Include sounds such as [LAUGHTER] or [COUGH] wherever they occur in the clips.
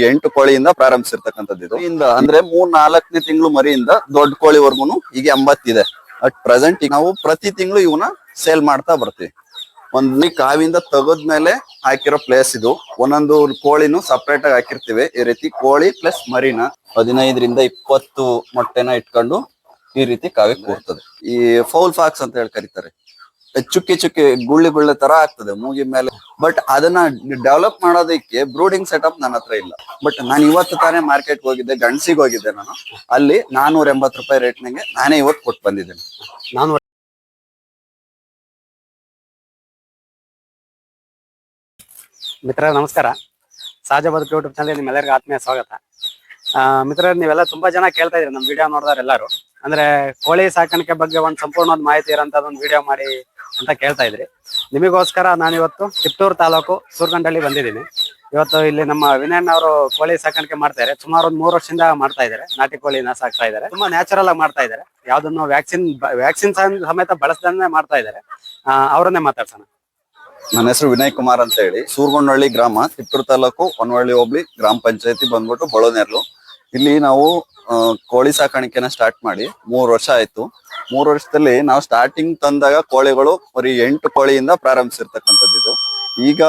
ಎಂಟು ಕೋಳಿಯಿಂದ ಪ್ರಾರಂಭಿಸಿರ್ತಕ್ಕಂಥದ್ದು ಇದು. ಇಂದ ಅಂದ್ರೆ ಮೂರ್ ನಾಲ್ಕನೇ ತಿಂಗಳು ಮರಿಯಿಂದ ದೊಡ್ಡ ಕೋಳಿವರೆಗೂ ಈಗ ಎಂಬತ್ತಿದೆ ಅಟ್ ಪ್ರೆಸೆಂಟ್ ನಾವು ಪ್ರತಿ ತಿಂಗಳು ಇವನ್ನ ಸೇಲ್ ಮಾಡ್ತಾ ಬರ್ತೀವಿ. ಒಂದ್ ಕಾವಿಂದ ತೆಗದ್ಮೇಲೆ ಹಾಕಿರೋ ಪ್ಲೇಸ್ ಇದು. ಒಂದೊಂದು ಕೋಳಿನೂ ಸಪ್ರೇಟ್ ಆಗಿ ಹಾಕಿರ್ತೀವಿ. ಈ ರೀತಿ ಕೋಳಿ ಪ್ಲಸ್ ಮರಿನ ಹದಿನೈದರಿಂದ ಇಪ್ಪತ್ತು ಮೊಟ್ಟೆನ ಇಟ್ಕೊಂಡು ಈ ರೀತಿ ಕಾವಿ ಕೂರ್ತದೆ. ಈ ಫೌಲ್ ಫಾಕ್ಸ್ ಅಂತ ಹೇಳಿ ಕರೀತಾರೆ. ಚುಕ್ಕಿ ಚುಕ್ಕಿ ಗುಳ್ಳಿ ಗುಳ್ಳೆ ತರ ಆಗ್ತದೆ ಮೂಗಿ ಮೇಲೆ. ಬಟ್ ಅದನ್ನ ಡೆವಲಪ್ ಮಾಡೋದಕ್ಕೆ ಬ್ರೂಡಿಂಗ್ ಸೆಟಪ್ ನನ್ನ ಹತ್ರ ಇಲ್ಲ. ಬಟ್ ನಾನು ಇವತ್ತು ತಾನೇ ಮಾರ್ಕೆಟ್ ಹೋಗಿದ್ದೆ ಗಂಡಸಿಗೆ ಹೋಗಿದ್ದೆ ನಾನು. ಅಲ್ಲಿ ನಾನೂರ ಎಂಬತ್ತು ರೂಪಾಯಿ ರೇಟ್ನಾಗೆ ನಾನೇ ಇವತ್ತು ಕೊಟ್ಟು ಬಂದಿದ್ದೇನೆ. ನಾನು ಮಿತ್ರ ನಮಸ್ಕಾರ. ಸಹಜ ಬದುಕು ಯೂಟ್ಯೂಬ್ ಚಾನಲ್ ನಿಮ್ಮೆಲ್ಲರಿಗೂ ಆತ್ಮೀಯ ಸ್ವಾಗತ. ಆ, ಮಿತ್ರರೇ ನೀವೆಲ್ಲ ತುಂಬಾ ಜನ ಕೇಳ್ತಾ ಇದ್ರಿ ನಮ್ಮ ವಿಡಿಯೋ ನೋಡಿದಾರೆ ಎಲ್ಲರೂ ಅಂದ್ರೆ ಕೋಳಿ ಸಾಕಾಣಿಕೆ ಬಗ್ಗೆ ಒಂದು ಸಂಪೂರ್ಣವಾದ ಮಾಹಿತಿ ಇರೋಂಥದ್ದು ಒಂದು ವಿಡಿಯೋ ಮಾಡಿ ಅಂತ ಕೇಳ್ತಾ ಇದ್ರಿ. ನಿಮಗೋಸ್ಕರ ನಾನಿವತ್ತು ಚಿತ್ತೂರು ತಾಲೂಕು ಸೂರ್ಗಂಡಳ್ಳಿ ಬಂದಿದ್ದೀನಿ. ಇವತ್ತು ಇಲ್ಲಿ ನಮ್ಮ ವಿನಯನ್ ಅವರು ಕೋಳಿ ಸಾಕಾಣಿಕೆ ಮಾಡ್ತಾರೆ. ಸುಮಾರು ಒಂದು ಮೂರು ವರ್ಷದಿಂದ ಮಾಡ್ತಾ ಇದ್ದಾರೆ. ನಾಟಿ ಕೋಳಿನ ಸಾಕ್ತಾ ಇದ್ದಾರೆ. ತುಂಬಾ ನ್ಯಾಚುರಲ್ ಆಗಿ ಮಾಡ್ತಾ ಇದ್ದಾರೆ. ಯಾವ್ದನ್ನು ವ್ಯಾಕ್ಸಿನ್ ವ್ಯಾಕ್ಸಿನ್ ಸಮೇತ ಬಳಸದೇ ಮಾಡ್ತಾ ಇದ್ದಾರೆ. ಅವರನ್ನೇ ಮಾತಾಡ್ಸೋಣ. ನನ್ನ ಹೆಸರು ವಿನಯ್ ಕುಮಾರ್ ಅಂತ ಹೇಳಿ. ಸೂರ್ಗೊಂಡಹಳ್ಳಿ ಗ್ರಾಮ ತಿಪ್ಪೂರು ತಾಲೂಕು ಹೊನ್ನಹಳ್ಳಿ ಹೋಬಳಿ ಗ್ರಾಮ ಪಂಚಾಯತಿ ಬಂದ್ಬಿಟ್ಟು ಬಳೋನೆರ್ಲು. ಇಲ್ಲಿ ನಾವು ಕೋಳಿ ಸಾಕಾಣಿಕೆನ ಸ್ಟಾರ್ಟ್ ಮಾಡಿ ಮೂರ್ ವರ್ಷ ಆಯ್ತು. ಮೂರು ವರ್ಷದಲ್ಲಿ ನಾವು ಸ್ಟಾರ್ಟಿಂಗ್ ತಂದಾಗ ಕೋಳಿಗಳು ಬರೀ ಎಂಟು ಕೋಳಿಯಿಂದ ಪ್ರಾರಂಭಿಸಿರ್ತಕ್ಕಂಥದ್ದು ಇದು. ಈಗ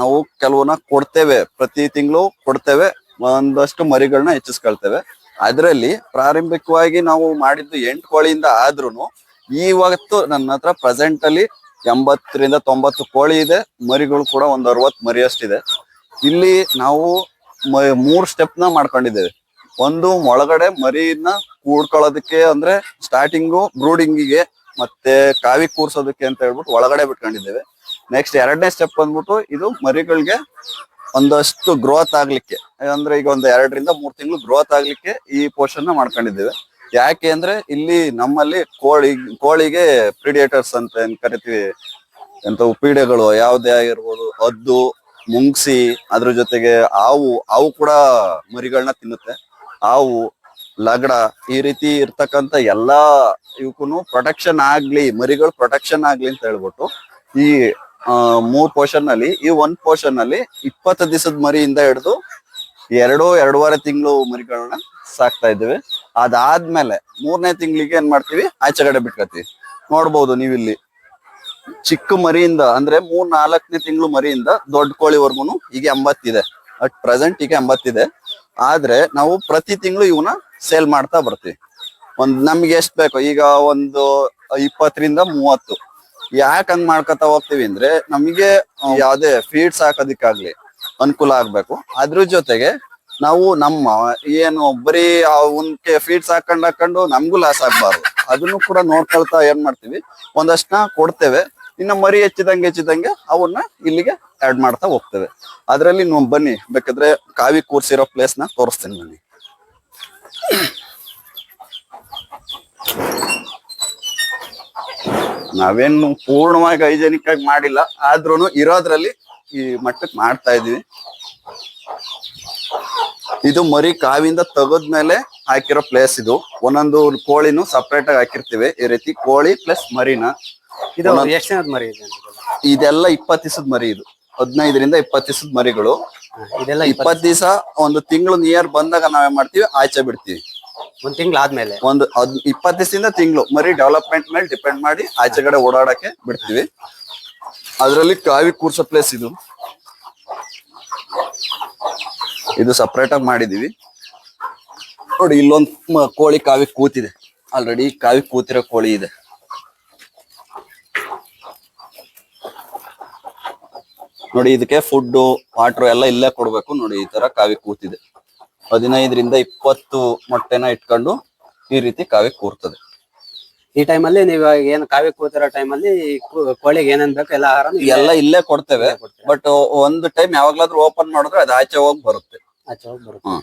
ನಾವು ಕೆಲವನ್ನ ಕೊಡ್ತೇವೆ, ಪ್ರತಿ ತಿಂಗಳು ಕೊಡ್ತೇವೆ, ಒಂದಷ್ಟು ಮರಿಗಳನ್ನ ಹೆಚ್ಚಿಸ್ಕೊಳ್ತೇವೆ. ಅದರಲ್ಲಿ ಪ್ರಾರಂಭಿಕವಾಗಿ ನಾವು ಮಾಡಿದ್ದು ಎಂಟು ಕೋಳಿಯಿಂದ ಆದ್ರೂ ಇವತ್ತು ನನ್ನ ಹತ್ರ ಪ್ರೆಸೆಂಟ್ ಅಲ್ಲಿ ಎಂಬತ್ತರಿಂದ ತೊಂಬತ್ತು ಕೋಳಿ ಇದೆ, ಮರಿಗಳು ಕೂಡ ಒಂದ್ ಅರವತ್ತು ಮರಿ ಅಷ್ಟಿದೆ ಇಲ್ಲಿ ನಾವು ಮೂರು ನ ಮಾಡ್ಕೊಂಡಿದ್ದೇವೆ. ಒಂದು ಒಳಗಡೆ ಮರಿನ ಕೂಡ್ಕೊಳ್ಳೋದಕ್ಕೆ ಅಂದ್ರೆ ಸ್ಟಾರ್ಟಿಂಗು ಬ್ರೂಡಿಂಗಿಗೆ ಮತ್ತೆ ಕಾವಿ ಕೂರ್ಸೋದಕ್ಕೆ ಅಂತ ಹೇಳ್ಬಿಟ್ಟು ಒಳಗಡೆ ಬಿಟ್ಕೊಂಡಿದ್ದೇವೆ. ನೆಕ್ಸ್ಟ್ ಎರಡನೇ ಸ್ಟೆಪ್ ಬಂದ್ಬಿಟ್ಟು ಇದು ಮರಿಗಳಿಗೆ ಒಂದಷ್ಟು ಗ್ರೋತ್ ಆಗ್ಲಿಕ್ಕೆ. ಅಂದ್ರೆ ಈಗ ಒಂದು ಎರಡರಿಂದ ಮೂರ್ ತಿಂಗಳು ಗ್ರೋತ್ ಆಗ್ಲಿಕ್ಕೆ ಈ ಪೋರ್ಷನ್ನ ಮಾಡ್ಕೊಂಡಿದ್ದೇವೆ. ಯಾಕೆ ಅಂದ್ರೆ ಇಲ್ಲಿ ನಮ್ಮಲ್ಲಿ ಕೋಳಿ, ಕೋಳಿಗೆ ಪ್ರಿಡಿಯೇಟರ್ಸ್ ಅಂತ ಏನ್ ಕರಿತೀವಿ? ಎಂತ ಪೀಡೆಗಳು ಯಾವ್ದೇ ಆಗಿರ್ಬೋದು, ಹದ್ದು, ಮುಂಗ್ಸಿ, ಅದ್ರ ಜೊತೆಗೆ ಹಾವು ಹಾವು ಕೂಡ ಮರಿಗಳನ್ನ ತಿನ್ನುತ್ತೆ. ಹಾವು ಲಗಡ ಈ ರೀತಿ ಇರ್ತಕ್ಕಂತ ಎಲ್ಲಾ ಇವಕ್ಕೂ ಪ್ರೊಟೆಕ್ಷನ್ ಆಗ್ಲಿ, ಮರಿಗಳು ಪ್ರೊಟೆಕ್ಷನ್ ಆಗ್ಲಿ ಅಂತ ಹೇಳ್ಬಿಟ್ಟು ಈ ಮೂರ್ ಪೋರ್ಷನ್ ಅಲ್ಲಿ, ಈ ಒಂದ್ ಪೋರ್ಷನ್ ಅಲ್ಲಿ ಇಪ್ಪತ್ತು ದಿವಸದ ಮರಿಯಿಂದ ಹಿಡಿದು ಎರಡು ಎರಡೂವರೆ ತಿಂಗಳು ಮರಿಗಳನ್ನ ಸಾಕ್ತಾ ಇದ್ದೇವೆ. ಅದಾದ್ಮೇಲೆ ಮೂರನೇ ತಿಂಗಳಿಗೆ ಏನ್ ಮಾಡ್ತೀವಿ? ಆಚೆಗಡೆ ಬಿಟ್ಕೊತೀವಿ ನೋಡ್ಬೋದು ನೀವಿಲ್ಲಿ. ಚಿಕ್ಕ ಮರಿಯಿಂದ ಅಂದ್ರೆ ಮೂರ್ ನಾಲ್ಕನೇ ತಿಂಗಳು ಮರಿಯಿಂದ ದೊಡ್ಡ ಕೋಳಿವರೆಗೂ ಈಗ ಎಂಬತ್ತಿದೆ ಅಟ್ ಪ್ರೆಸೆಂಟ್ ಈಗ ಎಂಬತ್ತಿದೆ ಆದ್ರೆ ನಾವು ಪ್ರತಿ ತಿಂಗಳು ಇವನ್ನ ಸೇಲ್ ಮಾಡ್ತಾ ಬರ್ತೀವಿ. ಒಂದ್ ನಮ್ಗೆ ಎಷ್ಟ್ ಬೇಕು, ಈಗ ಒಂದು ಇಪ್ಪತ್ತರಿಂದ ಮೂವತ್ತು. ಯಾಕೆ ಹಂಗ್ ಮಾಡ್ಕೊತಾ ಹೋಗ್ತೀವಿ ಅಂದ್ರೆ ನಮಗೆ ಯಾವ್ದೇ ಫೀಡ್ಸ್ ಹಾಕೋದಿಕ್ಕಾಗ್ಲಿ ಅನುಕೂಲ ಆಗ್ಬೇಕು. ಅದ್ರ ಜೊತೆಗೆ ನಾವು ನಮ್ಮ, ಏನು ಬರೀ ಅವನ್ಕೆ ಫೀಡ್ಸ್ ಹಾಕೊಂಡ್ ಹಾಕೊಂಡು ನಮ್ಗೂ ಲಾಸ್ ಆಗ್ಬಾರ್ದು. ಅದನ್ನು ಕೂಡ ನೋಡ್ಕೊಳ್ತಾ ಏನ್ ಮಾಡ್ತೀವಿ? ಒಂದಷ್ಟನ್ನ ಕೊಡ್ತೇವೆ. ಇನ್ನು ಮರಿ ಹೆಚ್ಚಿದಂಗೆ ಹೆಚ್ಚಿದಂಗೆ ಅವನ್ನ ಇಲ್ಲಿಗೆ ಆಡ್ ಮಾಡ್ತಾ ಹೋಗ್ತೇವೆ. ಅದ್ರಲ್ಲಿ ನೀವು ಬನ್ನಿ, ಬೇಕಾದ್ರೆ ಕಾವಿ ಕೂರ್ಸಿರೋ ಪ್ಲೇಸ್ನ ತೋರಿಸ್ತೀನಿ ಬನ್ನಿ. ನಾವೇನು ಪೂರ್ಣವಾಗಿ ಹೈಜೆನಿಕ್ ಆಗಿ ಮಾಡಿಲ್ಲ ಆದ್ರೂ ಇರೋದ್ರಲ್ಲಿ ಈ ಮಟ್ಟಕ್ಕೆ ಮಾಡ್ತಾ ಇದೀವಿ ಇದು ಮರಿ ಕಾವಿಂದ ತೆಗದ್ಮೇಲೆ ಹಾಕಿರೋ ಪ್ಲೇಸ್ ಇದು. ಒಂದೊಂದು ಕೋಳಿನೂ ಸಪರೇಟ್ ಆಗಿ ಹಾಕಿರ್ತೀವಿ. ಈ ರೀತಿ ಕೋಳಿ ಪ್ಲಸ್ ಮರಿನ ಇದು ಒಂದೊಂದ್- ಎಷ್ಟು ದಿನದ ಮರಿ ಇದೆ ಇದೆಲ್ಲ? ಇಪ್ಪತ್ತು ಇಪ್ಪತ್ ದಿವಸದ ಮರಿ ಇದು. ಹದಿನೈದರಿಂದ ಇಪ್ಪತ್ತು ದಿವಸದ ಮರಿಗಳು. ಇದೆಲ್ಲ ಇಪ್ಪತ್ತು ದಿವಸ ಒಂದು ತಿಂಗಳು ನಿಯರ್ ಬಂದಾಗ ನಾವೇನ್ ಮಾಡ್ತೀವಿ? ಆಚೆ ಬಿಡ್ತೀವಿ. ಒಂದ್ ತಿಂಗಳಾದ್ಮೇಲೆ ಒಂದು ಇಪ್ಪತ್ತು ಇಪ್ಪತ್ ದಿವಸದಿಂದ ತಿಂಗಳು ಮರಿ ಡೆವಲಪ್ಮೆಂಟ್ ಮೇಲೆ ಡಿಪೆಂಡ್ ಮಾಡಿ ಆಚೆಗಡೆ ಓಡಾಡಕ್ಕೆ ಬಿಡ್ತೀವಿ. ಅದರಲ್ಲಿ ಕಾವಿ ಕೂರ್ಸೋ ಪ್ಲೇಸ್ ಇದು. ಇದು ಸಪ್ರೇಟ್ ಆಗಿ ಮಾಡಿದೀವಿ. ನೋಡಿ ಇಲ್ಲೊಂದು ಕೋಳಿ ಕಾವಿ ಕೂತಿದೆ. ಆಲ್ರೆಡಿ ಕಾವಿ ಕೂತಿರೋ ಕೋಳಿ ಇದೆ. ನೋಡಿ ಇದಕ್ಕೆ ಫುಡ್ ವಾಟರ್ ಎಲ್ಲ ಇಲ್ಲೇ ಕೊಡ್ಬೇಕು. ನೋಡಿ ಈ ತರ ಕಾವಿ ಕೂತಿದೆ. ಹದಿನೈದರಿಂದ ಇಪ್ಪತ್ತು ಮೊಟ್ಟೆನ ಇಟ್ಕೊಂಡು ಈ ರೀತಿ ಕಾವಿ ಕೂರ್ತದೆ. ಈ ಟೈಮಲ್ಲಿ ನೀವು ಏನು ಕಾವಿ ಕೂತಿರೋ ಟೈಮಲ್ಲಿ ಕೋಳಿಗೆ ಏನೇನ್ ಬೇಕು ಎಲ್ಲ ಆಹಾರ ಎಲ್ಲ ಇಲ್ಲೇ ಕೊಡ್ತೇವೆ. ಬಟ್ ಒಂದು ಟೈಮ್ ಯಾವಾಗ್ಲಾದ್ರೂ ಓಪನ್ ಮಾಡಿದ್ರೆ ಅದು ಆಚೆ ಹೋಗಿ ಬರುತ್ತೆ. ಆಚೆ ಹೋಗಿ ಬರುತ್ತೆ.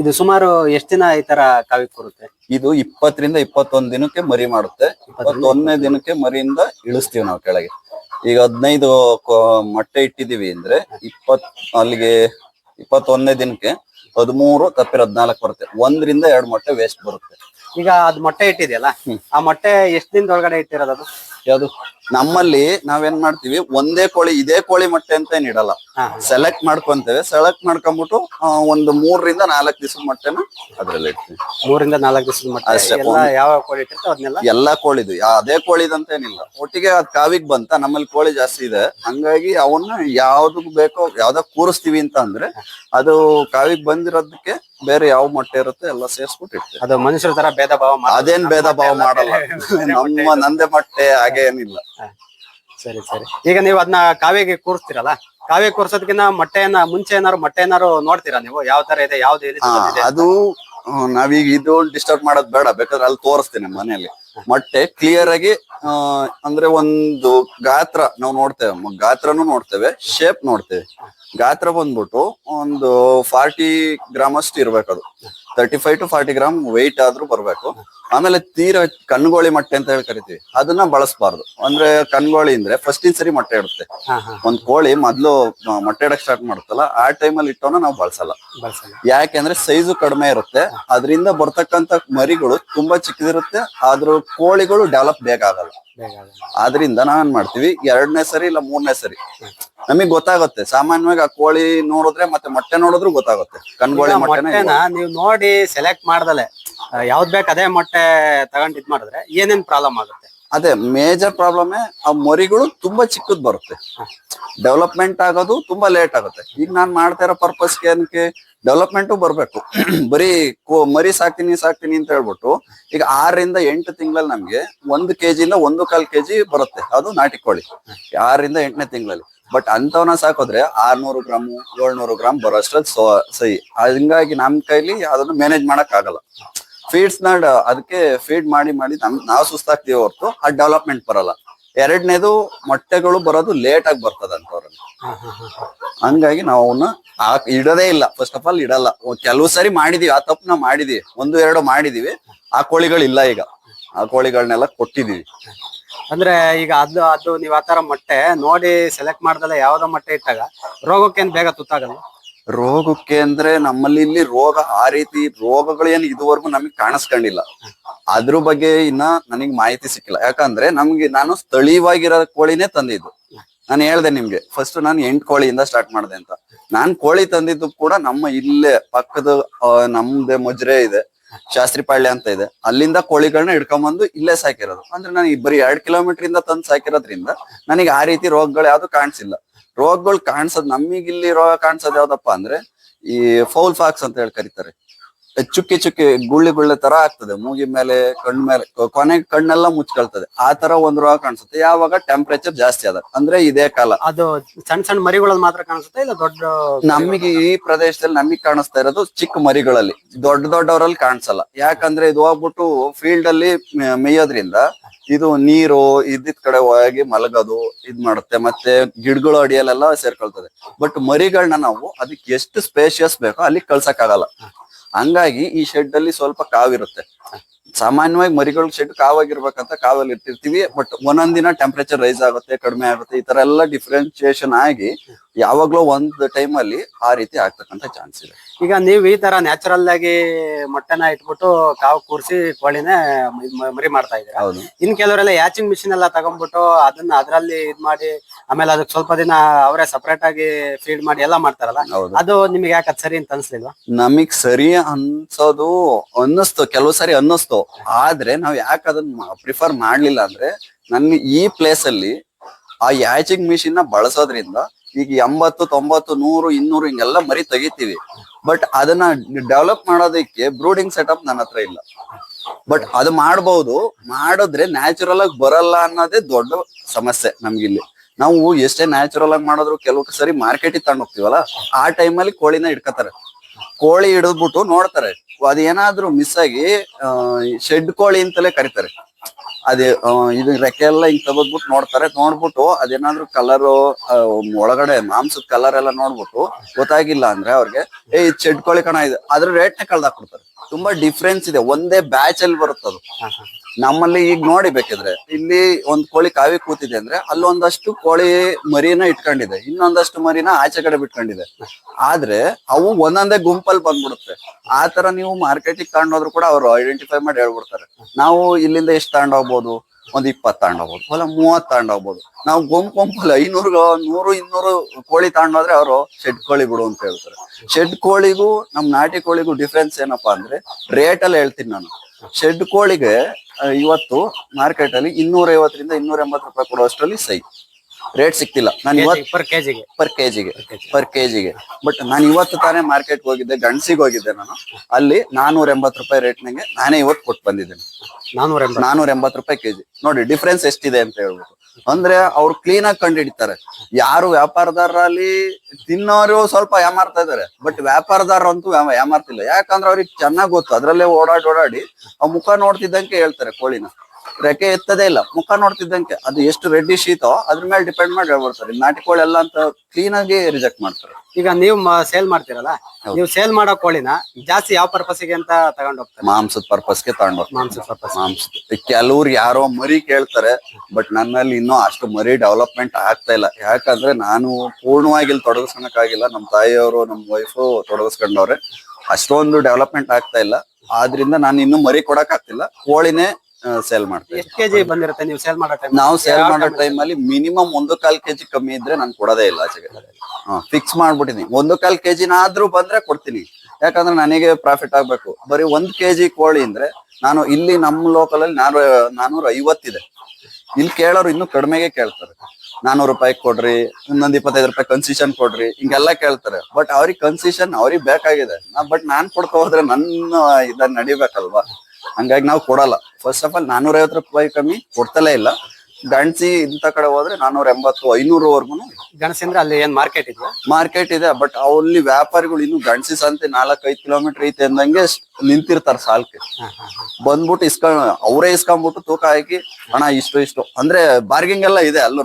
ಇದು ಸುಮಾರು ಎಷ್ಟು ದಿನ ಈ ತರ ಕಾವಿ ಕೂರುತ್ತೆ? ಇದು ಇಪ್ಪತ್ತರಿಂದ ಇಪ್ಪತ್ತೊಂದ್ ದಿನಕ್ಕೆ ಮರಿ ಮಾಡುತ್ತೆ. ಇಪ್ಪತ್ತೊಂದನೇ ದಿನಕ್ಕೆ ಮರಿಯಿಂದ ಇಳಿಸ್ತೀವಿ ನಾವು ಕೆಳಗೆ. ಈಗ ಹದಿನೈದು ಮೊಟ್ಟೆ ಇಟ್ಟಿದೀವಿ ಅಂದ್ರೆ ಇಪ್ಪತ್ ಅಲ್ಲಿಗೆ ಇಪ್ಪತ್ತೊಂದನೇ ದಿನಕ್ಕೆ ಹದಿಮೂರು ತಪ್ಪಿರ ಹದಿನಾಲ್ಕು ಬರುತ್ತೆ. ಒಂದ್ರಿಂದ ಎರಡು ಮೊಟ್ಟೆ ವೇಸ್ಟ್ ಬರುತ್ತೆ. ಈಗ ಅದ್ ಮೊಟ್ಟೆ ಇಟ್ಟಿದೆಯಲ್ಲ ಆ ಮೊಟ್ಟೆ ಎಷ್ಟ್ ದಿನದೊಳಗಡೆ ಇಟ್ಟಿರೋದು ಅದು? ಯಾವ್ದು? ನಮ್ಮಲ್ಲಿ ನಾವೇನ್ ಮಾಡ್ತೀವಿ ಒಂದೇ ಕೋಳಿ ಇದೇ ಕೋಳಿ ಮೊಟ್ಟೆ ಅಂತ ಏನ್ ಇಡಲ್ಲ ಸೆಲೆಕ್ಟ್ ಮಾಡ್ಕೊಂತೇವೆ ಸೆಲೆಕ್ಟ್ ಮಾಡ್ಕೊಂಡ್ಬಿಟ್ಟು ಆ, ಒಂದು ಮೂರರಿಂದ ನಾಲ್ಕು ದಿವಸದ ಮೊಟ್ಟೆನ ಅದ್ರಲ್ಲಿ ಇಡ್ತೀವಿ. ಮೂರಿಂದ ನಾಲ್ಕು ದಿವಸದ ಮಟ್ಟ ಅಷ್ಟೇ. ಎಲ್ಲ ಯಾವ ಕೋಳಿ ಇಟ್ಟಿರ್ತಾವ ಅದನ್ನೆಲ್ಲ? ಎಲ್ಲಾ ಕೋಳಿದು ಯಾ- ಅದೇ ಕೋಳಿದಂತ ಏನಿಲ್ಲ ಒಟ್ಟಿಗೆ ಅದ್ ಕಾವಿಗ್ ಬಂತ ನಮ್ಮಲ್ಲಿ ಕೋಳಿ ಜಾಸ್ತಿ ಇದೆ. ಹಂಗಾಗಿ ಅವನ್ನ ಯಾವ್ದಕ್ ಬೇಕೋ ಯಾವ್ದಕ್ ಕೂರಿಸ್ತೀವಿ ಅಂತ ಅಂದ್ರೆ ಅದು ಕಾವಿಗ್ ಬಂದಿರೋದಕ್ಕೆ ಬೇರೆ ಯಾವ ಮೊಟ್ಟೆ ಇರುತ್ತೆ ಎಲ್ಲ ಸೇರ್ಸ್ಬಿಟ್ಟು ಇಡ್ತೀವಿ. ಅದು ಮನುಷ್ಯರ ತರ ಭೇದ ಭಾವ ಮಾಡಲ್ಲ. ಅದೇನ್ ಭೇದ ಭಾವ ಮಾಡಲ್ಲ. ನಮ್ಮ ನಂದೆ ಮೊಟ್ಟೆ ಹಾಗೆ ಏನಿಲ್ಲ. ಸರಿ ಸರಿ. ಈಗ ನೀವು ಅದನ್ನ ಕಾವೇಗೆ ಕೂರಿಸ್ತೀರಲ್ಲ ಕಾವೇ ಕೂರ್ಸೋದಕ್ಕಿಂತ ಮೊಟ್ಟೆಯನ್ನ ಮುಂಚೆ ಏನಾರು ಮೊಟ್ಟೆ ಏನಾರು ನೋಡ್ತೀರಾ ನೀವು? ಯಾವ ತರ ಇದೆ ಯಾವ್ದು ಇದೆ ಅದು ನಾವೀಗ ಇದು ಡಿಸ್ಟರ್ಬ್ ಮಾಡೋದ್ ಬೇಡ ಬೇಕಾದ್ರೆ ಅಲ್ಲಿ ತೋರಿಸ್ತೀನಿ ಮನೆಯಲ್ಲಿ. ಮೊಟ್ಟೆ ಕ್ಲಿಯರ್ ಆಗಿ ಅಂದ್ರೆ ಒಂದು ಗಾತ್ರ ನಾವು ನೋಡ್ತೇವೆ ಗಾತ್ರನು ನೋಡ್ತೇವೆ ಶೇಪ್ ನೋಡ್ತೇವೆ. ಗಾತ್ರ ಬಂದ್ಬಿಟ್ಟು ಒಂದು ಫಾರ್ಟಿ ಗ್ರಾಮ್ ಅಷ್ಟು ಇರ್ಬೇಕು ಅದು. Thirty five to forty gram weight ಆದ್ರೂ ಬರ್ಬೇಕು. ಆಮೇಲೆ ತೀರ ಕಣ್ಗೋಳಿ ಮೊಟ್ಟೆ ಅಂತ ಹೇಳಿ ಕರಿತೀವಿ. ಅದನ್ನ ಬಳಸ್ಬಾರ್ದು. ಅಂದ್ರೆ ಕಣ್ಗೋಳಿ ಅಂದ್ರೆ ಫಸ್ಟ್ ಸರಿ ಮೊಟ್ಟೆ ಇಡುತ್ತೆ. ಒಂದ್ ಕೋಳಿ ಮೊದ್ಲು ಮೊಟ್ಟೆ ಇಡಕ್ ಸ್ಟಾರ್ಟ್ ಮಾಡುತ್ತಲ್ಲ ಆ ಟೈಮಲ್ಲಿ ಇಟ್ಟವನ ನಾವು ಬಳಸಲ್ಲ. ಬಳಸಲ್ಲ. ಯಾಕೆಂದ್ರೆ ಸೈಜು ಕಡಿಮೆ ಇರುತ್ತೆ. ಅದರಿಂದ ಬರ್ತಕ್ಕಂತ ಮರಿಗಳು ತುಂಬಾ ಚಿಕ್ಕದಿರುತ್ತೆ. ಆದ್ರೂ ಕೋಳಿಗಳು ಡೆವಲಪ್ ಬೇಕಾಗಲ್ಲ ಆದ್ರಿಂದ ನಾವ್ ಆದ್ರಿಂದ ನಾವೇನ್ ಮಾಡ್ತೀವಿ? ಎರಡನೇ ಸರಿ ಇಲ್ಲ ಮೂರನೇ ಸರಿ? ನಮಗ್ ಗೊತ್ತಾಗುತ್ತೆ. ಸಾಮಾನ್ಯವಾಗಿ ಆ ಕೋಳಿ ನೋಡಿದ್ರೆ ಮತ್ತೆ ಮೊಟ್ಟೆ ನೋಡಿದ್ರು ಗೊತ್ತಾಗುತ್ತೆ. ಕಣ್ಗೋಳಿ ಮೊಟ್ಟೆ ಮೊಟ್ಟೆನ ನೀವು ನೋಡಿ ಸೆಲೆಕ್ಟ್ ಮಾಡ್ದಲೆ. ಯಾವ್ದ್ ಬೇಕು ಅದೇ ಮೊಟ್ಟೆ ತಗೊಂಡ್ ಇದ್ ಮಾಡಿದ್ರೆ ಏನೇನ್ ಪ್ರಾಬ್ಲಮ್ ಆಗುತ್ತೆ? ಅದೇ ಮೇಜರ್ ಪ್ರಾಬ್ಲಮ್ ಆ ಮರಿಗಳು ತುಂಬಾ ಚಿಕ್ಕದ್ ಬರುತ್ತೆ. ಡೆವಲಪ್ಮೆಂಟ್ ಆಗೋದು ತುಂಬಾ ಲೇಟ್ ಆಗುತ್ತೆ. ಈಗ ನಾನ್ ಮಾಡ್ತಾ ಇರೋ ಪರ್ಪಸ್ಗೆ ಏನಕ್ಕೆ ಡೆವಲಪ್ಮೆಂಟು ಬರ್ಬೇಕು. [CLEARS THROAT] ಬರೀ ಮರಿ ಸಾಕ್ತೀನಿ ಸಾಕ್ತೀನಿ ಅಂತ ಹೇಳ್ಬಿಟ್ಟು, ಈಗ ಆರರಿಂದ ಎಂಟು ತಿಂಗಳಲ್ಲಿ ನಮ್ಗೆ ಒಂದು ಕೆಜಿಯಿಂದ ಒಂದು ಕಾಲ್ ಕೆಜಿ ಬರುತ್ತೆ. ಅದು ನಾಟಿ ಕೋಳಿ. ಆರರಿಂದ ಎಂಟನೇ ತಿಂಗಳಲ್ಲಿ. ಬಟ್ ಅಂತವನ್ನ ಸಾಕೋದ್ರೆ ಆರ್ನೂರು ಗ್ರಾಮು, ಏಳ್ನೂರು ಗ್ರಾಮ್ ಬರೋಷ್ಟ್ರಲ್ಲಿ ಸಹಿ. ಹಿಂಗಾಗಿ ನಮ್ ಕೈಲಿ ಅದನ್ನು ಮ್ಯಾನೇಜ್ ಮಾಡಕ್ ಆಗಲ್ಲ ಫೀಡ್ಸ್ನ ಅದಕ್ಕೆ ಫೀಡ್ ಮಾಡಿ ಮಾಡಿ ನಮ್ ನಾವು ಸುಸ್ತಾಗ್ತೀವಿ ಹೊರತು ಆ ಡೆವಲಪ್ಮೆಂಟ್ ಬರಲ್ಲ. ಎರಡನೇದು ಮೊಟ್ಟೆಗಳು ಬರೋದು ಲೇಟ್ ಆಗಿ ಬರ್ತದ ಅಂತವ್ರಲ್ಲಿ. ಹಂಗಾಗಿ ನಾವು ಅವನ್ನ ಇಡದೇ ಇಲ್ಲ. ಫಸ್ಟ್ ಆಫ್ ಆಲ್ ಇಡಲ್ಲ. ಕೆಲವು ಸರಿ ಮಾಡಿದೀವಿ. ಆ ತಪ್ಪು ನಾವು ಮಾಡಿದೀವಿ. ಒಂದು ಎರಡು ಮಾಡಿದೀವಿ. ಆ ಕೋಳಿಗಳಿಲ್ಲ ಈಗ. ಆ ಕೋಳಿಗಳನ್ನೆಲ್ಲ ಕೊಟ್ಟಿದೀವಿ. ಅಂದ್ರೆ ಈಗ ಅದು ಅದು ನೀವ್ ಆತರ ಮೊಟ್ಟೆ ನೋಡಿ ಸೆಲೆಕ್ಟ್ ಮಾಡ್ದಲ್ಲ ಯಾವ್ದೋ ಮೊಟ್ಟೆ ಇಟ್ಟಾಗ ರೋಗಕ್ಕೇನ್ ಬೇಗ ತುತ್ತಾಗಲ್ಲ? ರೋಗಕ್ಕೆ ಅಂದ್ರೆ ನಮ್ಮಲ್ಲಿ ಇಲ್ಲಿ ರೋಗ, ಆ ರೀತಿ ರೋಗಗಳು ಏನು ಇದುವರೆಗೂ ನಮಗೆ ಕಾಣಿಸ್ಕೊಂಡಿಲ್ಲ. ಅದ್ರ ಬಗ್ಗೆ ಇನ್ನ ನನಗೆ ಮಾಹಿತಿ ಸಿಕ್ಕಿಲ್ಲ. ಯಾಕಂದ್ರೆ ನಮ್ಗೆ ನಾನು ಸ್ಥಳೀಯವಾಗಿರೋ ಕೋಳಿನೇ ತಂದಿದ್ದು. ನಾನು ಹೇಳ್ದೆ ನಿಮ್ಗೆ ಫಸ್ಟ್ ನಾನು ಎಂಟು ಕೋಳಿಯಿಂದ ಸ್ಟಾರ್ಟ್ ಮಾಡಿದೆ ಅಂತ. ನಾನ್ ಕೋಳಿ ತಂದಿದ್ದು ಕೂಡ ನಮ್ಮ ಇಲ್ಲೇ ಪಕ್ಕದ ನಮ್ದೆ ಮುಜ್ರೆ ಇದೆ, ಶಾಸ್ತ್ರಿ ಪಾಳ್ಯ ಅಂತ ಇದೆ. ಅಲ್ಲಿಂದ ಕೋಳಿಗಳನ್ನ ಹಿಡ್ಕೊಂಬಂದು ಇಲ್ಲೇ ಸಾಕಿರೋದು ಅಂದ್ರೆ ನಾನು ಬರೀ ಎರಡ್ ಕಿಲೋಮೀಟರ್ ಇಂದ ತಂದು ಸಾಕಿರೋದ್ರಿಂದ ನನಗೆ ಆ ರೀತಿ ರೋಗಗಳು ಯಾವ್ದು ಕಾಣಿಸಿಲ್ಲ. ರೋಗಗಳು ಕಾಣಿಸೋದು ನಮಗಿಲ್ಲಿ ಇಲ್ಲಿ ರೋಗ ಕಾಣಿಸೋದು ಯಾವ್ದಪ್ಪ ಅಂದ್ರೆ ಈ ಫೌಲ್ ಫಾಕ್ಸ್ ಅಂತ ಹೇಳಿ ಕರೀತಾರೆ. ಚುಕ್ಕಿ ಚುಕ್ಕಿ ಗುಳ್ಳಿ ಗುಳ್ಳಿ ತರ ಆಗ್ತದೆ. ಮೂಗಿ ಮೇಲೆ ಕಣ್ ಮೇಲೆ ಕೊನೆ ಕೊನೆಗೆ ಕಣ್ಣೆಲ್ಲ ಮುಚ್ಕೊಳ್ತದೆ. ಆ ತರ ಒಂದ್ ರೋಗ ಕಾಣಿಸುತ್ತೆ. ಯಾವಾಗ ಟೆಂಪರೇಚರ್ ಜಾಸ್ತಿ ಅದ ಅಂದ್ರೆ ಇದೇ ಕಾಲ. ಅದು ಸಣ್ಣ ಸಣ್ಣ ಮರಿಗಳಲ್ಲಿ ಮಾತ್ರ ಕಾಣಿಸುತ್ತೆ ಇಲ್ಲ ದೊಡ್ಡ ನಮಗೆ ಈ ಪ್ರದೇಶದಲ್ಲಿ ನಮಗೆ ಕಾಣಿಸ್ತಾ ಇರೋದು ಚಿಕ್ಕ ಮರಿಗಳಲ್ಲಿ. ದೊಡ್ಡ ದೊಡ್ಡವರಲ್ಲಿ ಕಾಣಿಸಲ್ಲ. ಯಾಕಂದ್ರೆ ಇದು ಹೋಗ್ಬಿಟ್ಟು ಫೀಲ್ಡ್ ಅಲ್ಲಿ ಮೇಯೋದ್ರಿಂದ ಇದು ನೀರು ಇದ್ದಿದ್ ಕಡೆ ಹೋಗಿ ಮಲಗೋದು ಇದ್ ಮಾಡುತ್ತೆ. ಮತ್ತೆ ಗಿಡಗಳು ಅಡಿಯಲ್ಲೆಲ್ಲ ಸೇರ್ಕೊಳ್ತದೆ. ಬಟ್ ಮರಿಗಳನ್ನ ನಾವು ಅದಕ್ಕೆ ಎಷ್ಟು ಸ್ಪೇಷಿಯಸ್ ಬೇಕೋ ಅಲ್ಲಿ ಕಳ್ಸಕ್ ಆಗಲ್ಲ ಹಂಗಾಗಿ ಈ ಶೆಡ್ ಅಲ್ಲಿ ಸ್ವಲ್ಪ ಕಾವಿರುತ್ತೆ. ಸಾಮಾನ್ಯವಾಗಿ ಮರಿಗಳ ಶೆಡ್ ಕಾವಾಗಿರ್ಬೇಕಂತ ಕಾವಲ್ಲಿ ಇರ್ತಿರ್ತೀವಿ ಬಟ್ ಒಂದೊಂದಿನ ಟೆಂಪರೇಚರ್ ರೈಸ್ ಆಗುತ್ತೆ ಕಡಿಮೆ ಆಗುತ್ತೆ ಈ ತರ ಎಲ್ಲ ಡಿಫ್ರೆನ್ಶಿಯೇಷನ್ ಆಗಿ ಯಾವಾಗ್ಲೋ ಒಂದ್ ಟೈಮ್ ಅಲ್ಲಿ ಆ ರೀತಿ ಆಗ್ತಕ್ಕಂತ ಚಾನ್ಸ್ ಇದೆ. ಈಗ ನೀವು ಈ ತರ ನ್ಯಾಚುರಲ್ ಆಗಿ ಮೊಟ್ಟೆನ ಇಟ್ಬಿಟ್ಟು ಕಾವು ಕೂರಿಸಿ ಕೋಳಿನೇ ಮರಿ ಮಾಡ್ತಾ ಇದ್ದೀರಾ? ಹೌದು. ಇನ್ ಕೆಲವರೆಲ್ಲ ಯಾಚಿಂಗ್ ಮಿಷಿನ್ ಎಲ್ಲ ತಗೊಂಡ್ಬಿಟ್ಟು ಅದನ್ನ ಅದ್ರಲ್ಲಿ ಇದ್ ಮಾಡಿ ಆಮೇಲೆ ಅದಕ್ಕೆ ಸ್ವಲ್ಪ ದಿನ ಅವರೇ ಸಪರೇಟ್ ಆಗಿ ಫೀಡ್ ಮಾಡಿ ಎಲ್ಲ ಮಾಡ್ತಾರಲ್ಲ ಅದು ನಿಮ್ಗೆ ಯಾಕೆ ಅದ್ ಸರಿ ಅಂತ ಅನ್ಸ್ಲಿಲ್ವಾ? ನಮಗ್ ಸರಿ ಅನ್ಸೋದು ಅನ್ನಿಸ್ತು ಕೆಲವು ಸರಿ ಅನ್ನಿಸ್ತು ಆದ್ರೆ ನಾವ್ ಯಾಕೆ ಅದನ್ನ ಪ್ರಿಫರ್ ಮಾಡ್ಲಿಲ್ಲ ಅಂದ್ರೆ ನನ್ ಈ ಪ್ಲೇಸ್ ಅಲ್ಲಿ ಆ ಯಾಚಿಂಗ್ ಮಿಷಿನ್ನ ಬಳಸೋದ್ರಿಂದ ಈಗ ಎಂಬತ್ತು, ತೊಂಬತ್ತು, ನೂರು, ಇನ್ನೂರು ಹಿಂಗೆಲ್ಲ ಮರಿ ತೆಗಿತೀವಿ. ಬಟ್ ಅದನ್ನ ಡೆವಲಪ್ ಮಾಡೋದಕ್ಕೆ ಬ್ರೂಡಿಂಗ್ ಸೆಟಪ್ ನನ್ನ ಹತ್ರ ಇಲ್ಲ. ಬಟ್ ಅದು ಮಾಡಬಹುದು ಮಾಡಿದ್ರೆ ನ್ಯಾಚುರಲ್ ಆಗಿ ಬರಲ್ಲ ಅನ್ನೋದೇ ದೊಡ್ಡ ಸಮಸ್ಯೆ ನಮ್ಗಿಲ್ಲಿ ನಾವು ಎಷ್ಟೇ ನ್ಯಾಚುರಲ್ ಆಗಿ ಮಾಡಿದ್ರು ಕೆಲವು ಸರಿ ಮಾರ್ಕೆಟಿಗೆ ತಗೊಂಡೋಗ್ತೀವಲ್ಲ ಆ ಟೈಮಲ್ಲಿ ಕೋಳಿನ ಇಟ್ಕೋತಾರೆ ಕೋಳಿ ಹಿಡಿದ್ಬಿಟ್ಟು ನೋಡ್ತಾರೆ. ಅದೇನಾದ್ರೂ ಮಿಸ್ ಆಗಿ ಶೆಡ್ ಕೋಳಿ ಅಂತಲೇ ಕರೀತಾರೆ. ಅದೇ ಇದು ರೆಕ್ಕೆ ಎಲ್ಲ ಹಿಂಗ್ ತಗದ್ಬಿಟ್ಟು ನೋಡ್ತಾರೆ. ನೋಡ್ಬಿಟ್ಟು ಅದೇನಾದ್ರು ಕಲರ್ ಒಳಗಡೆ ಮಾಂಸದ ಕಲರ್ ಎಲ್ಲ ನೋಡ್ಬಿಟ್ಟು ಗೊತ್ತಾಗಿಲ್ಲ ಅಂದ್ರೆ ಅವ್ರಿಗೆ, ಏ, ಇದು ಶೆಡ್ ಕೋಳಿ ಕಣ, ಇದೆ ಅದ್ರ ರೇಟ್ನ ಕಳ್ದಾಕ್ಬಿಡ್ತಾರೆ. ತುಂಬಾ ಡಿಫ್ರೆನ್ಸ್ ಇದೆ. ಒಂದೇ ಬ್ಯಾಚ್ ಅಲ್ಲಿ ಬರುತ್ತದು. ನಮ್ಮಲ್ಲಿ ಈಗ ನೋಡಿ ಬೇಕಿದ್ರೆ, ಇಲ್ಲಿ ಒಂದ್ ಕೋಳಿ ಕಾವಿ ಕೂತಿದೆ ಅಂದ್ರೆ ಅಲ್ಲೊಂದಷ್ಟು ಕೋಳಿ ಮರಿನ ಇಟ್ಕೊಂಡಿದೆ, ಇನ್ನೊಂದಷ್ಟು ಮರಿನ ಆಚೆ ಕಡೆ ಬಿಟ್ಕೊಂಡಿದೆ. ಆದ್ರೆ ಅವು ಒಂದೊಂದೇ ಗುಂಪಲ್ಲಿ ಬಂದ್ಬಿಡುತ್ತೆ. ಆ ತರ ನೀವು ಮಾರ್ಕೆಟಿಗೆ ತಗೊಂಡೋದ್ರು ಕೂಡ ಅವರು ಐಡೆಂಟಿಫೈ ಮಾಡಿ ಹೇಳ್ಬಿಡ್ತಾರೆ. ನಾವು ಇಲ್ಲಿಂದ ಎಷ್ಟು ತಗೊಂಡೋಗ್ಬೋದು? ಒಂದ್ ಇಪ್ಪತ್ ತಗೊಂಡೋಗ್ಬೋದು, ಅಲ್ಲ ಮೂವತ್ ತಗೊಂಡೋಗ್ಬೋದು. ನಾವು ಗುಂಪು ಗುಂಪಲ್ಲಿ ಐನೂರು, ನೂರು, ಇನ್ನೂರು ಕೋಳಿ ತಗೊಂಡೋದ್ರೆ ಅವರು ಶೆಡ್ ಕೋಳಿ ಬಿಡು ಅಂತ ಹೇಳ್ತಾರೆ. ಶೆಡ್ ಕೋಳಿಗೂ, ನಮ್ ನಾಟಿ ಕೋಳಿಗೂ ಡಿಫ್ರೆನ್ಸ್ ಏನಪ್ಪಾ ಅಂದ್ರೆ ರೇಟ್ ಅಲ್ಲಿ ಹೇಳ್ತೀನಿ ನಾನು. ಶೆಡ್ ಕೋಳಿಗೆ ಇವತ್ತು ಮಾರ್ಕೆಟ್ ಅಲ್ಲಿ ಇನ್ನೂರ ಐವತ್ತರಿಂದ ಇನ್ನೂರ ಎಂಬತ್ತು ರೂಪಾಯಿ ಕೊಡುವಷ್ಟರಲ್ಲಿ ಸೈ ರೇಟ್ ಸಿಕ್ತಿಲ್ಲ. ನಾನು ಇವತ್ತು ಪರ್ ಕೆಜಿಗೆ ಪರ್ ಕೆಜಿಗೆ ಪರ್ ಕೆಜಿಗೆ ಬಟ್ ನಾನು ಇವತ್ತು ತಾನೇ ಮಾರ್ಕೆಟ್ ಹೋಗಿದ್ದೆ ಗಣಸಿಗೆ ಹೋಗಿದ್ದೆ ನಾನು. ಅಲ್ಲಿ ನಾನೂರ ಎಂಬತ್ತು ರೂಪಾಯಿ ರೇಟ್ ನಂಗೆ ನಾನೇ ಇವತ್ತು ಕೊಟ್ಟು ಬಂದಿದ್ದೇನೆ. ನಾನೂರ ಎಂಬತ್ತು ನಾನೂರ ಎಂಬತ್ತು ರೂಪಾಯಿ ಕೆಜಿ ನೋಡಿ ಡಿಫ್ರೆನ್ಸ್ ಎಷ್ಟಿದೆ ಅಂತ ಹೇಳ್ಬಿಟ್ಟು ಅಂದ್ರೆ ಅವ್ರು ಕ್ಲೀನ್ ಆಗಿ ಕಂಡಿಡಿತಾರೆ. ಯಾರು ವ್ಯಾಪಾರದಾರರಲ್ಲಿ ತಿನ್ನೋರು ಸ್ವಲ್ಪ ಯಾಮಾರ್ತಾ ಇದಾರೆ. ಬಟ್ ವ್ಯಾಪಾರದಾರರಂತೂ ಯಾಮ- ಯಾಮಾರ್ತಿಲ್ಲ. ಯಾಕಂದ್ರೆ ಅವ್ರಿಗೆ ಚೆನ್ನಾಗ್ ಗೊತ್ತು. ಅದ್ರಲ್ಲೇ ಓಡಾಡಿ ಓಡಾಡಿ ಆ ಮುಖ ನೋಡ್ತಿದ್ದಂಗೆ ಹೇಳ್ತಾರೆ ಕೋಳಿನ. ರೆಕ್ಕೆ ಎತ್ತದೇ ಇಲ್ಲ. ಮುಖ ನೋಡ್ತಿದ್ದಂಗೆ. ಅದು ಎಷ್ಟು ರೆಡ್ಡಿ ಶೀತೋ ಅದ್ರ ಮೇಲೆ ಡಿಪೆಂಡ್ ಮಾಡಿ ಹೇಳ್ಬಿಡ್ತಾರೆ ನಾಟಿ ಕೋಳಿ ಎಲ್ಲ ಅಂತ ಕ್ಲೀನ್ ಆಗಿ ರಿಜೆಕ್ಟ್ ಮಾಡ್ತಾರೆ. ಈಗ ನೀವು ಸೇಲ್ ಮಾಡ್ತೀರಲ್ಲ? ನೀವು ಸೇಲ್ ಮಾಡೋ ಕೋಳಿನ ಜಾಸ್ತಿ ಯಾವ ಪರ್ಪಸ್ಗೆ ಅಂತ ತಗೊಂಡ್ ಹೋಗ್ತಾರೆ? ಮಾಂಸದ ಪರ್ಪಸ್ಗೆ ತಗೊಂಡು ಹೋಗ್ತಾರೆ. ಪರ್ಪಸ್ ಮಾಂಸ ಕೆಲವ್ರು ಯಾರೋ ಮರಿ ಕೇಳ್ತಾರೆ ಬಟ್ ನನ್ನಲ್ಲಿ ಇನ್ನೂ ಅಷ್ಟು ಮರಿ ಡೆವಲಪ್ಮೆಂಟ್ ಆಗ್ತಾ ಇಲ್ಲ. ಯಾಕಂದ್ರೆ ನಾನು ಪೂರ್ಣವಾಗಿ ಇಲ್ಲಿ ತೊಡಗಿಸ್ಕೊಳಕ್ಕಾಗಿಲ್ಲ. ನಮ್ಮ ತಾಯಿಯವರು ನಮ್ಮ ವೈಫು ತೊಡಗಿಸ್ಕೊಂಡವ್ರೆ. ಅಷ್ಟೊಂದು ಡೆವಲಪ್ಮೆಂಟ್ ಆಗ್ತಾ ಇಲ್ಲ. ಆದ್ರಿಂದ ನಾನು ಇನ್ನೂ ಮರಿ ಕೊಡಕ್ ಆಗ್ತಿಲ್ಲ ಕೋಳಿನೇ ಸೇಲ್ ಮಾಡ್ತೀವಿ ಎಷ್ಟು ಕೆಜಿ ಬಂದಿರುತ್ತೆ ನೀವು ಸೇಲ್ ಮಾಡೋ ಟೈಮ್ ನಾವು ಸೇಲ್ ಮಾಡೋ ಟೈಮ್ ಅಲ್ಲಿ? ಮಿನಿಮಮ್ ಒಂದು ಕಾಲ್ ಕೆಜಿ ಕಮ್ಮಿ ಇದ್ರೆ ನಾನು ಕೊಡೋದೇ ಇಲ್ಲ ಆಚೆಗೆ. ಫಿಕ್ಸ್ ಮಾಡ್ಬಿಟ್ಟಿನಿ ಒಂದು ಕಾಲ್ ಕೆಜಿನಾದ್ರೂ ಬಂದ್ರೆ ಕೊಡ್ತೀನಿ. ಯಾಕಂದ್ರೆ ನನಗೆ ಪ್ರಾಫಿಟ್ ಆಗ್ಬೇಕು. ಬರೀ ಒಂದ್ ಕೆಜಿ ಕೋಳಿ ಅಂದ್ರೆ ನಾನು ಇಲ್ಲಿ ನಮ್ಮ ಲೋಕಲ್ ಅಲ್ಲಿ ನಾನೂರ ನಾನೂರ ಐವತ್ತಿದೆ. ಇಲ್ಲಿ ಕೇಳೋರು ಇನ್ನು ಕಡಿಮೆಗೆ ಕೇಳ್ತಾರೆ. ನಾನೂರು ರೂಪಾಯಿ ಕೊಡ್ರಿ ಇನ್ನೊಂದ್ ಇಪ್ಪತ್ತೈದು ರೂಪಾಯಿ ಕನ್ಸಿಷನ್ ಕೊಡ್ರಿ ಹಿಂಗೆಲ್ಲ ಕೇಳ್ತಾರೆ. ಬಟ್ ಅವ್ರಿಗೆ ಕನ್ಸಿಷನ್ ಅವ್ರಿಗೆ ಬೇಕಾಗಿದೆ. ಬಟ್ ನಾನ್ ಕೊಡ್ತಾ ಹೋದ್ರೆ ನನ್ನ ಇದನ್ನ ನಡಿಬೇಕಲ್ವಾ? ಹಂಗಾಗಿ ನಾವು ಕೊಡಲ್ಲ. ಫಸ್ಟ್ ಆಫ್ ಆಲ್ ನಾನೂರ ಐವತ್ತು ರೂಪಾಯಿ ಕಮ್ಮಿ ಕೊಡ್ತಲೇ ಇಲ್ಲ. ಗಣಸಿ ಇಂತ ಕಡೆ ಹೋದ್ರೆ ನಾನೂರ ಎಂಬತ್ತು ಐನೂರವರೆಗೂ ಗಣಸಂದ್ರೆ ಅಲ್ಲಿ ಏನ್ ಮಾರ್ಕೆಟ್ ಇದೆ ಮಾರ್ಕೆಟ್ ಇದೆ ಬಟ್ ಅಲ್ಲಿ ವ್ಯಾಪಾರಿಗಳು ಇನ್ನು ಗಣಸಿ ಸಂತೆ ನಾಲ್ಕೈದು ಕಿಲೋಮೀಟರ್ ಐತೆ ಅಂದಂಗೆ ನಿಂತಿರ್ತಾರೆ ಸಾಲ್ಕೆ ಬಂದ್ಬಿಟ್ಟು ಇಸ್ಕೊಂಡ್ ಅವರೇ ಇಸ್ಕೊಂಡ್ಬಿಟ್ಟು ತೂಕ ಹಾಕಿ ಹಣ ಇಷ್ಟು ಇಷ್ಟು. ಅಂದ್ರೆ ಬಾರ್ಗಿಂಗ್ ಎಲ್ಲ ಇದೆ ಅಲ್ಲೂ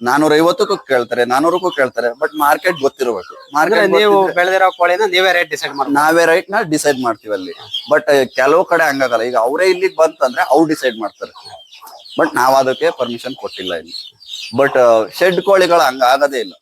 ನಾನೂರ ಐವತ್ತಕ್ಕೂ ಕೇಳ್ತಾರೆ ನಾನೂರಕ್ಕೂ ಕೇಳ್ತಾರೆ ಬಟ್ ಮಾರ್ಕೆಟ್ ಗೊತ್ತಿರಬೇಕು. ಅಂದ್ರೆ ಮಾರ್ಕೆಟ್ ನೀವು ಬೆಳೆದಿರೋ ಕೋಳಿನ ನೀವೇ ರೇಟ್ ಡಿಸೈಡ್ ನಾವೇ ರೈಟ್ನ ಡಿಸೈಡ್ ಮಾಡ್ತೀವಿ ಅಲ್ಲಿ. ಬಟ್ ಕೆಲವು ಕಡೆ ಹಂಗಾಗಲ್ಲ. ಈಗ ಅವರೇ ಇಲ್ಲಿಗೆ ಬಂತಂದ್ರೆ ಅವ್ರು ಡಿಸೈಡ್ ಮಾಡ್ತಾರೆ. ಬಟ್ ನಾವ್ ಅದಕ್ಕೆ ಪರ್ಮಿಷನ್ ಕೊಟ್ಟಿಲ್ಲ ಇಲ್ಲಿ. ಬಟ್ ಶೆಡ್ ಕೋಳಿಗಳು ಹಂಗ ಆಗದೇ ಇಲ್ಲ.